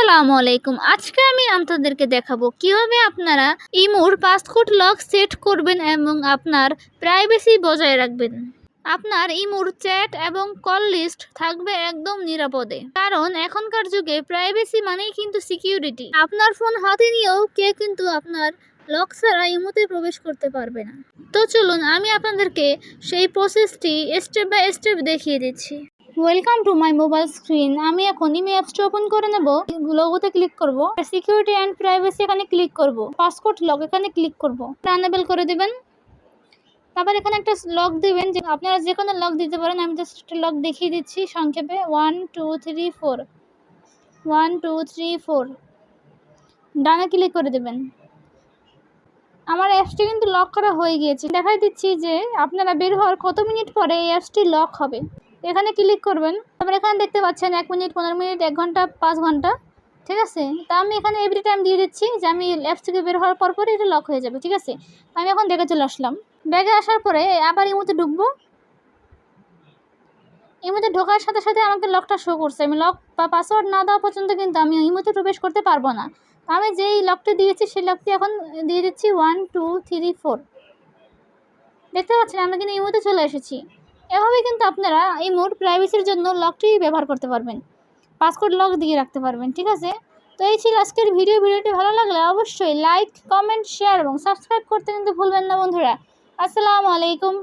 আসসালামু আলাইকুম। আজকে আমি আপনাদেরকে দেখাবো কীভাবে আপনারা ইমুর পাসপোর্ট লক সেট করবেন এবং আপনার প্রাইভেসি বজায় রাখবেন। আপনার ইমুর চ্যাট এবং কল লিস্ট থাকবে একদম নিরাপদে। কারণ এখনকার যুগে প্রাইভেসি মানেই কিন্তু সিকিউরিটি। আপনার ফোন হাতে নিয়েও কে কিন্তু আপনার লক ছাড়া ইমুতে প্রবেশ করতে পারবে না। তো চলুন আমি আপনাদেরকে সেই প্রসেসটি স্টেপ বাই স্টেপ দেখিয়ে দিচ্ছি। Welcome to my mobile screen আমি এখন ইমি অ্যাপসটা ওপেন করে নেব। লোগোতে ক্লিক করব। সিকিউরিটি অ্যান্ড প্রাইভেসি এখানে ক্লিক করব। পাসপোর্ট লক এখানে ক্লিক করব। আনেবল করে দেবেন। তারপর এখানে একটা লক দিবেন যে আপনারা যে কোনো লক দিতে পারেন। আমি জাস্ট একটা লক দেখিয়ে দিচ্ছি সংক্ষেপে। One two three four one two three four ডানে ক্লিক করে দেবেন। আমার অ্যাপসটি কিন্তু লক করা হয়ে গিয়েছে। দেখাই দিচ্ছি যে আপনারা বের হওয়ার কত মিনিট পরে এই অ্যাপসটি লক হবে। এখানে ক্লিক করবেন। তারপর এখানে দেখতে পাচ্ছেন এক মিনিট, পনেরো মিনিট, এক ঘণ্টা, পাঁচ ঘণ্টা, ঠিক আছে? তা আমি এখানে এভরি টাইম দিয়ে দিচ্ছি যে আমি অ্যাপস থেকে বের হওয়ার পর পরই এটা লক হয়ে যাবে, ঠিক আছে? আমি এখন ব্যাগে চলে আসলাম। ব্যাগে আসার পরে আবার ইমোতে ঢুকবো। ইমোতে ঢোকার সাথে সাথে আমাকে লকটা শো করছে। আমি লক বা পাসওয়ার্ড না দেওয়া পর্যন্ত কিন্তু আমি ইমোতে প্রবেশ করতে পারব না। আমি যেই লকটি দিয়েছি সেই লকটি এখন দিয়ে দিচ্ছি ওয়ান টু থ্রি ফোর দেখতে পাচ্ছেন আমি কিন্তু এই ইমোতে চলে এসেছি। এভাবে কিন্তু আপনারা এই মোড প্রাইভেসির জন্য লকটি ব্যবহার করতে পারবেন। পাসওয়ার্ড লক দিয়ে রাখতে পারবেন, ঠিক আছে? তো এই ছিল আজকের ভিডিও ভিডিওটি ভালো লাগলে অবশ্যই লাইক কমেন্ট শেয়ার এবং সাবস্ক্রাইব করতে কিন্তু ভুলবেন না বন্ধুরা। আসসালামু আলাইকুম।